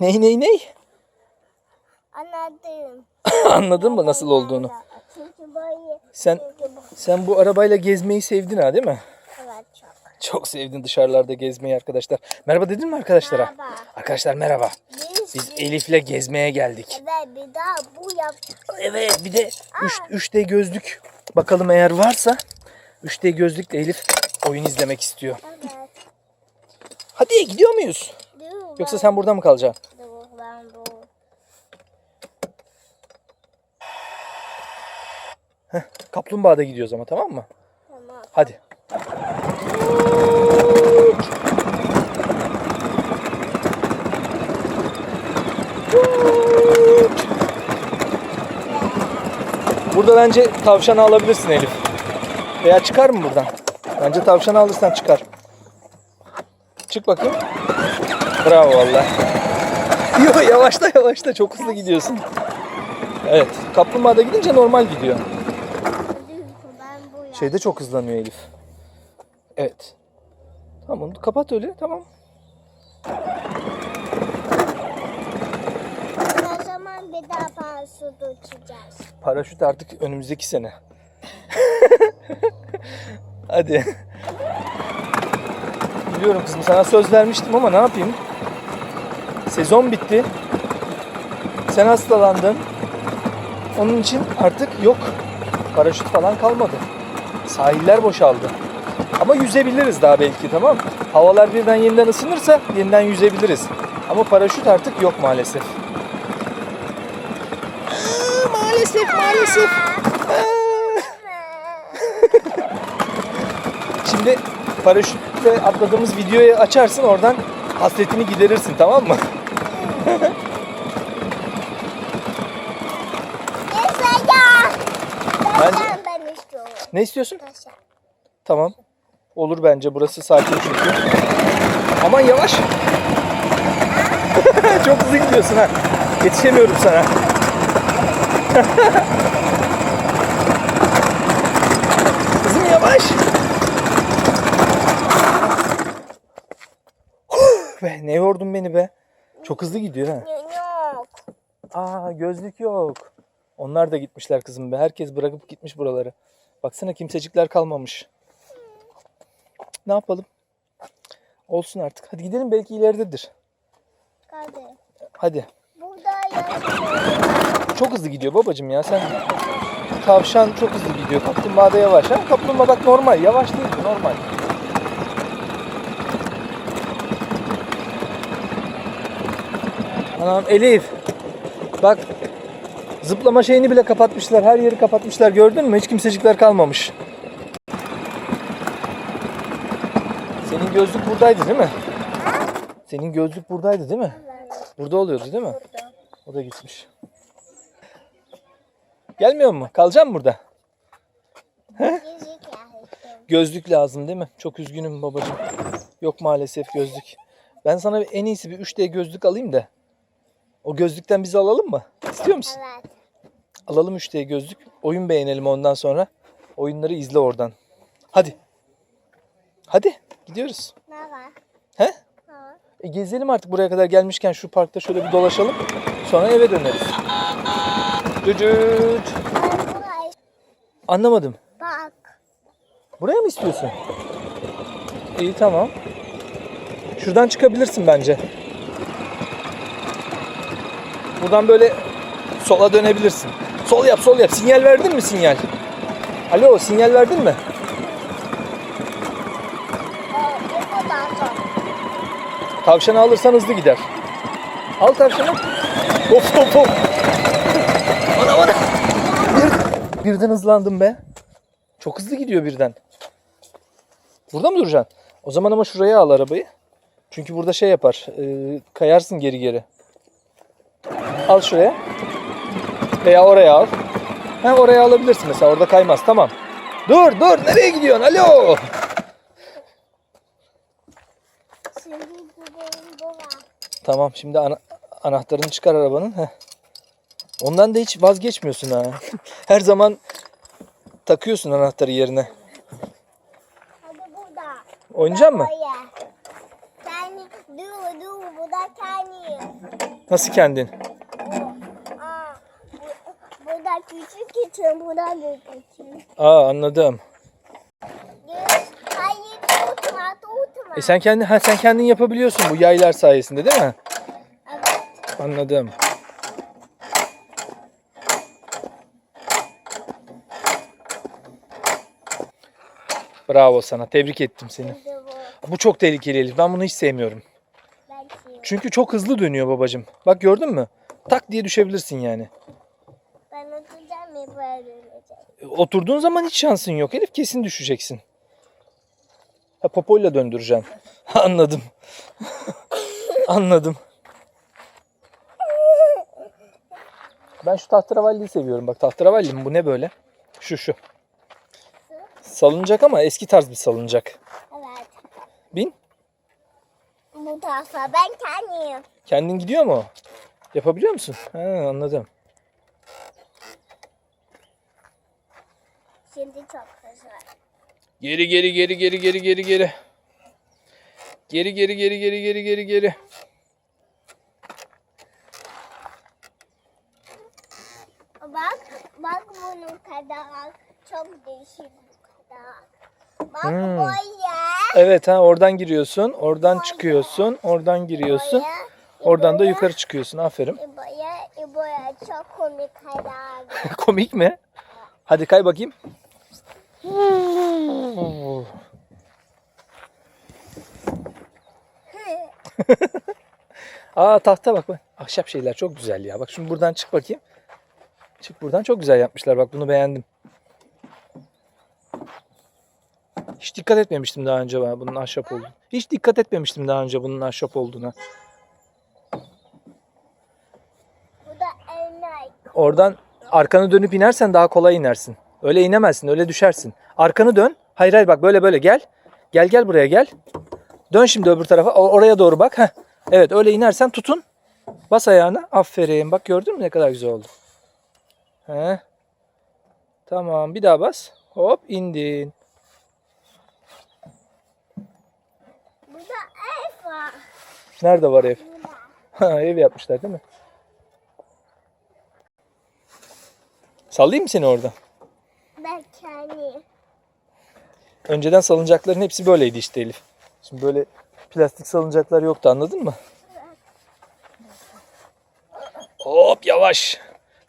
Ney ney ney? Anladım. Anladın mı nasıl olduğunu? Çünkü böyle. Sen Çünkü bu. sen bu arabayla gezmeyi sevdin ha değil mi? Evet çok. Çok sevdin dışarılarda gezmeyi arkadaşlar. Merhaba dedin mi arkadaşlara? Merhaba. Arkadaşlar merhaba. Biz, Biz Elif'le gezmeye geldik. Evet bir daha bu yaptık. Evet bir de 3, 3D gözlük. Bakalım eğer varsa 3D gözlükle Elif oyun izlemek istiyor. Evet. Hadi gidiyor muyuz? Yoksa sen burada mı kalacaksın? Dur ben bu. Kaplumbağada gidiyoruz ama tamam mı? Tamam. Hadi. Burada bence tavşanı alabilirsin Elif. Veya çıkar mı buradan? Bence tavşanı alırsan çıkar. Çık bakayım. Bravo valla. Yo yavaşla yavaşla çok hızlı gidiyorsun. Evet kaplumbağada gidince normal gidiyor. Şeyde çok hızlanıyor Elif. Evet. Tamam onu kapat öyle tamam. O zaman bir daha paraşüt uçacağız. Paraşüt artık önümüzdeki sene. Hadi. Biliyorum kızım sana söz vermiştim ama ne yapayım? Sezon bitti. Sen hastalandın. Onun için artık yok. Paraşüt falan kalmadı. Sahiller boşaldı. Ama yüzebiliriz daha belki tamam mı? Havalar birden yeniden ısınırsa yeniden yüzebiliriz. Ama paraşüt artık yok maalesef. Aa, maalesef maalesef. Aa. Şimdi paraşütle atladığımız videoyu açarsın oradan hasretini giderirsin tamam mı? Ben, ben istiyorum. Ne istiyorsun? Taşa. Tamam. Olur bence burası sakin çünkü. Aman yavaş. Çok hızlı gidiyorsun ha. Yetişemiyorum sana. Kızım yavaş. Be ne yordun beni be. Çok hızlı gidiyor ha. Yok. Aa gözlük yok. Onlar da gitmişler kızım be. Herkes bırakıp gitmiş buraları. Baksana kimsecikler kalmamış. Ne yapalım? Olsun artık. Hadi gidelim belki ileridedir. Hadi. Hadi. Burada. Çok hızlı gidiyor babacım ya sen. Tavşan çok hızlı gidiyor. Kaplumbağa da yavaş. Ha? Kaplumbağa bak normal. Yavaş değil normal. Anam Elif. Bak zıplama şeyini bile kapatmışlar. Her yeri kapatmışlar. Gördün mü? Hiç kimsecikler kalmamış. Senin gözlük buradaydı değil mi? Senin gözlük buradaydı değil mi? Burada oluyordu değil mi? O da gitmiş. Gelmiyor mu? Kalacak mı burada? Gözlük lazım değil mi? Çok üzgünüm babacığım. Yok maalesef gözlük. Ben sana en iyisi bir 3D gözlük alayım da. O gözlükten bizi alalım mı? İstiyor musun? Evet. Alalım 3D gözlük. Oyun beğenelim ondan sonra. Oyunları izle oradan. Hadi. Hadi gidiyoruz. Ne var? He? Var? E, gezelim artık buraya kadar gelmişken şu parkta şöyle bir dolaşalım. Sonra eve döneriz. Burayı Anlamadım. bak. Buraya mı istiyorsun? İyi tamam. Şuradan çıkabilirsin bence. Buradan böyle sola dönebilirsin. Sol yap, sol yap. Sinyal verdin mi sinyal? Alo, sinyal verdin mi? Tavşanı alırsan hızlı gider. Al tavşanı. Hop hop hop. Ana ana. Bir, birden hızlandım be. Çok hızlı gidiyor birden. Burada mı duracaksın? O zaman ama şuraya al arabayı. Çünkü burada şey yapar. e, kayarsın geri geri. Al şuraya. Veya oraya al. Ha oraya alabilirsin mesela. Orada kaymaz. Tamam. Dur dur. Nereye gidiyorsun? Alo. Şimdi gidelim buraya. Tamam şimdi ana- anahtarını çıkar arabanın. Heh. Ondan da hiç vazgeçmiyorsun ha. Her zaman takıyorsun anahtarı yerine. Hadi burada. Oynayacak mı? Yani dur dur burada kayma. Nasıl kendin? Aa, bu, bu da küçük için, bu da için. Aa anladım. Hayır tutma, tutma. E sen kendin ha sen kendin yapabiliyorsun bu yaylar sayesinde değil mi? Evet. Anladım. Bravo sana. Tebrik ettim seni. Bu. Çok tehlikeli Elif. Ben bunu hiç sevmiyorum. Çünkü çok hızlı dönüyor babacım. Bak gördün mü? Tak diye düşebilirsin yani. Böyle dönecek. E, Oturduğun zaman hiç şansın yok Elif. Kesin düşeceksin. Ha popoyla döndüreceğim. Anladım. Anladım. Ben şu tahterevalliyi seviyorum. Bak tahterevalli mi bu ne böyle? Şu şu. Salıncak ama eski tarz bir salıncak. Evet. Bin. Bu tarafa ben kendim. Kendin gidiyor mu? Yapabiliyor musun? Ha, anladım. Şimdi çok hızlı. Geri geri geri geri geri geri geri. Geri geri geri geri geri geri geri. Bak, bak bunun kadar çok değişik bu kadar. Bak Hmm. boya. Evet ha oradan giriyorsun, oradan çıkıyorsun, oradan giriyorsun, boya, oradan da boya, yukarı çıkıyorsun. Aferin. Boya, boya çok komik kadar. Komik mi? Hadi kay bakayım. Aa tahta bak bak. Ahşap şeyler çok güzel ya. Bak şimdi buradan çık bakayım. Çık buradan çok güzel yapmışlar. Bak bunu beğendim. Hiç dikkat etmemiştim daha önce ben bunun ahşap olduğunu. Hiç dikkat etmemiştim daha önce bunun ahşap olduğuna. Bu da enak. Oradan arkanı dönüp inersen daha kolay inersin. Öyle inemezsin, öyle düşersin. Arkanı dön. Hayır hayır bak böyle böyle gel. Gel gel buraya gel. Dön şimdi öbür tarafa. O- Oraya doğru bak. Heh. Evet öyle inersen tutun. Bas ayağını. Aferin. Bak gördün mü ne kadar güzel oldu. Heh. Tamam bir daha bas. Hop indin. Bu da ev var. Nerede var ev? Burada. Ha, ev yapmışlar değil mi? Sallayayım mı seni orada? Ben kendim. Önceden salıncakların hepsi böyleydi işte Elif. Şimdi böyle plastik salıncaklar yoktu anladın mı? Hop yavaş.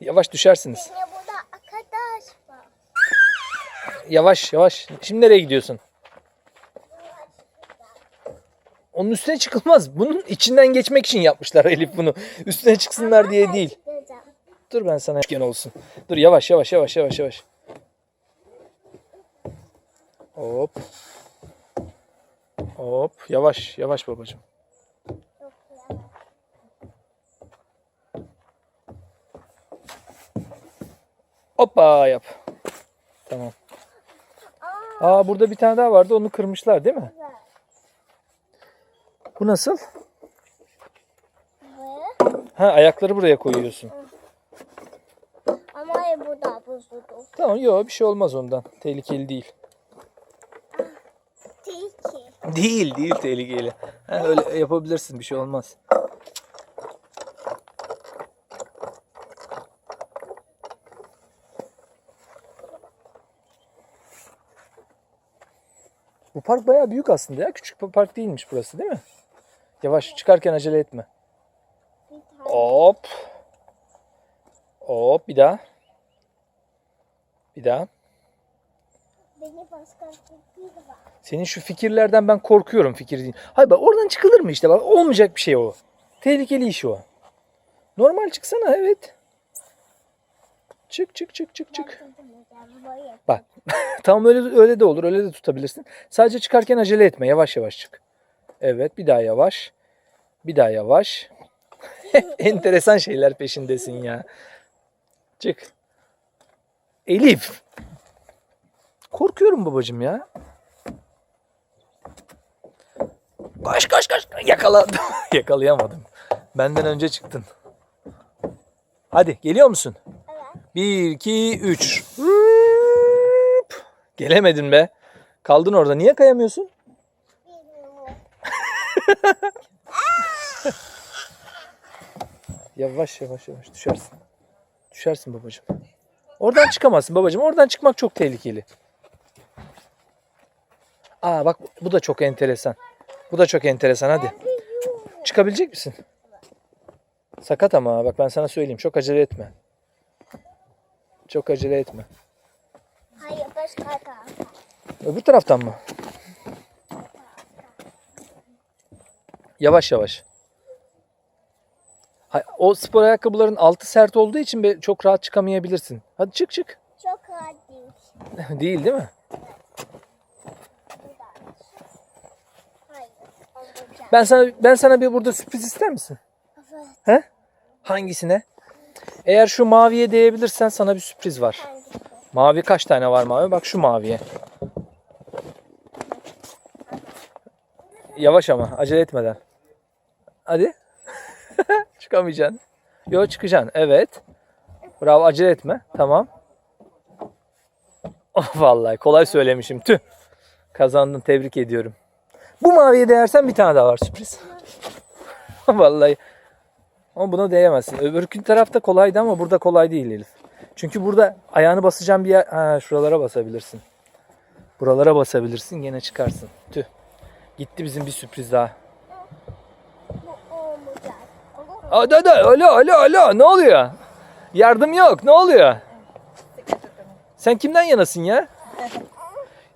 Yavaş düşersiniz. Yine burada arkadaş var. Yavaş yavaş. Şimdi nereye gidiyorsun? Onun üstüne çıkılmaz. Bunun içinden geçmek için yapmışlar Elif bunu. Üstüne çıksınlar diye değil. Dur ben sana üçgen olsun. Dur yavaş yavaş yavaş yavaş yavaş. Hop. Hop yavaş yavaş babacığım. Hoppa yap. Tamam. Aa, burada bir tane daha vardı onu kırmışlar değil mi? Bu nasıl? Ha ayakları buraya koyuyorsun. ama bu da buzludur. Tamam yok bir şey olmaz ondan. Tehlikeli değil. Tilki. Değil değil tehlikeli. Ha, öyle yapabilirsin bir şey olmaz. Bu park bayağı büyük aslında ya. Küçük bir park değilmiş burası değil mi? Yavaş çıkarken acele etme. Hop. Hop bir daha. Bir daha. Beni başka bir var. Senin şu fikirlerden ben korkuyorum fikir değil. Hayır bak oradan çıkılır mı işte bak olmayacak bir şey o. Tehlikeli iş o. Normal çıksana evet. Çık çık çık çık çık. Bak tamam öyle öyle de olur öyle de tutabilirsin. Sadece çıkarken acele etme yavaş yavaş çık. Evet bir daha yavaş. Bir daha yavaş. Enteresan şeyler peşindesin ya. Çık. Elif. Korkuyorum babacığım ya. Koş koş koş. Yakaladım. Yakalayamadım. Benden önce çıktın. Hadi geliyor musun? Evet. 1, 2, 3. Gelemedin be. Kaldın orada. Niye kayamıyorsun? Yavaş yavaş yavaş düşersin. Düşersin babacığım. Oradan çıkamazsın babacığım. Oradan çıkmak çok tehlikeli. Aa bak bu da çok enteresan. Bu da çok enteresan hadi. Çıkabilecek misin? Sakat ama bak ben sana söyleyeyim. Çok acele etme. Çok acele etme. Hayır başka tarafta. Öbür taraftan mı? Yavaş yavaş. O spor ayakkabıların altı sert olduğu için çok rahat çıkamayabilirsin. Hadi çık çık. Çok rahat değil. Değil değil mi? Hayır. Olacak. Ben sana ben sana bir burada sürpriz ister misin? Evet. He? Hangisine? Eğer şu maviye değebilirsen sana bir sürpriz var. Hangisi? Mavi kaç tane var mavi? Bak şu maviye. Yavaş ama acele etmeden. Hadi. Çıkamayacaksın. Yo çıkacaksın. Evet. Bravo acele etme. Tamam. Oh, vallahi kolay söylemişim. Tüh. Kazandın. Tebrik ediyorum. Bu maviye değersen bir tane daha var sürpriz. vallahi. Ama buna değemezsin. Öbürkün tarafta kolaydı ama burada kolay değil Elif. Çünkü burada ayağını basacağın bir yer... Ha, şuralara basabilirsin. Buralara basabilirsin gene çıkarsın. Tüh. Gitti bizim bir sürpriz daha. Hadi hadi alo alo alo ne oluyor? Yardım yok ne oluyor? Sen kimden yanasın ya?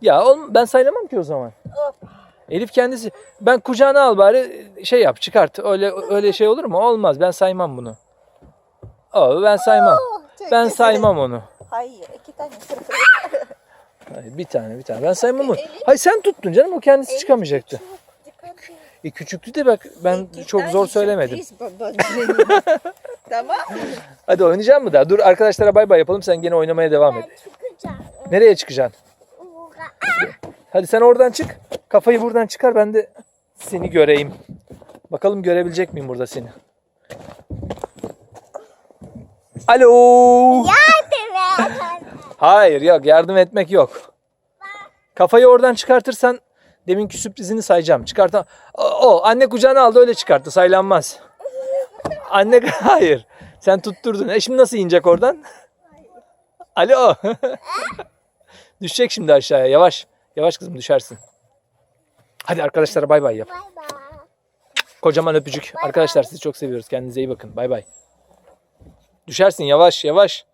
Ya oğlum ben saylamam ki o zaman. Elif kendisi ben kucağına al bari şey yap çıkart. Öyle öyle şey olur mu? Olmaz. Ben saymam bunu. Oo, ben saymam. Ben saymam onu. Hayır, iki tane. Hayır, bir tane bir tane. Ben saymam onu. Hayır sen tuttun canım o kendisi çıkamayacaktı. E küçüktü de bak ben çok zor söylemedim. tamam. Hadi oynayacak mı daha? Dur arkadaşlara bay bay yapalım sen gene oynamaya devam et. Çıkacağım. Nereye çıkacaksın? Uğra. Hadi sen oradan çık. Kafayı buradan çıkar ben de seni göreyim. Bakalım görebilecek miyim burada seni? Alo. Yardım et. Hayır yok yardım etmek yok. Kafayı oradan çıkartırsan deminki sürprizini sayacağım. Çıkartan o, o anne kucağına aldı öyle çıkarttı saylanmaz. Anne hayır. Sen tutturdun. E şimdi nasıl inecek oradan? Alo. Düşecek şimdi aşağıya. Yavaş. Yavaş kızım düşersin. Hadi arkadaşlara bay bay yap. Bay bay. Kocaman öpücük. Arkadaşlar sizi çok seviyoruz. Kendinize iyi bakın. Bay bay. Düşersin yavaş yavaş.